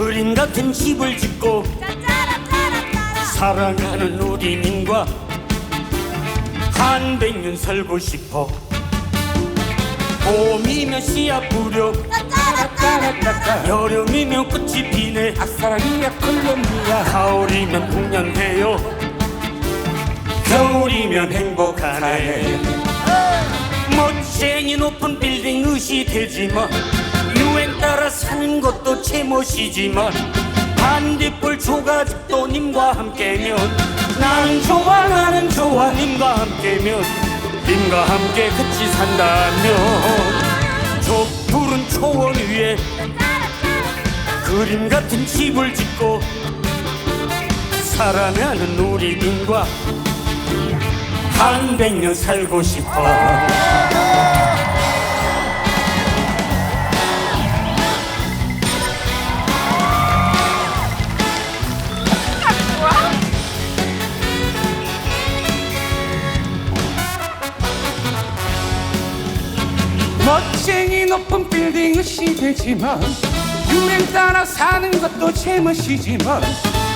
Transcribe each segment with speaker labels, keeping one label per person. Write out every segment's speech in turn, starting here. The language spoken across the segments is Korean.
Speaker 1: 그림 같은 집을 짓고 사랑하는 우리님과 한 백 년 살고 싶어. 봄이면 씨앗 뿌려? 여름이면 꽃이 피네.
Speaker 2: 아싸라기야 콜롬비아.
Speaker 1: 가을이면 풍년되어 겨울이면 행복하네. 멋쟁이 높은 빌딩 의시 되지만 유행 따라 사는 것도 제멋이지만 반딧불 초가집도 님과 함께면 나는 좋아 나는 좋아 님과 함께면 님과 함께 같이 산다면 저 푸른 초원 위에 그림 같은 집을 짓고 사랑하는 우리 님과 한 백 년 살고 싶어
Speaker 2: 멋쟁이 높은 빌딩은 시대지만 유행 따라 사는 것도 제멋이지만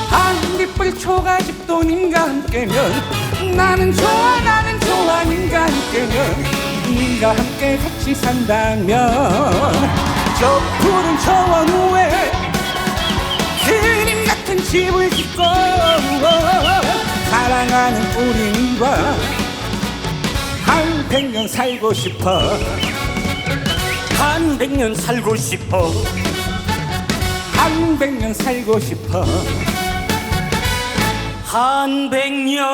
Speaker 2: 한빛불 초가집도 님과 함께면 나는 좋아 나는 좋아 님과 함께면 님과 함께 같이 산다면 저 푸른 초원 후에 그림 같은 집을 짓고 사랑하는 우리 님과 한 백년 살고 싶어
Speaker 1: 한 백 년 살고 싶어.
Speaker 2: 한 백 년 살고 싶어.
Speaker 1: 한 백 년.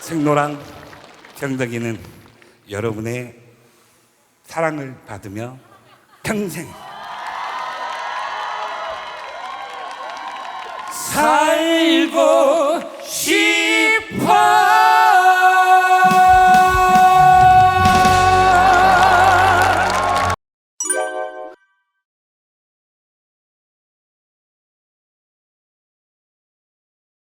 Speaker 2: 생노랑 경덕이는 여러분의 사랑을 받으며 평생
Speaker 1: 살고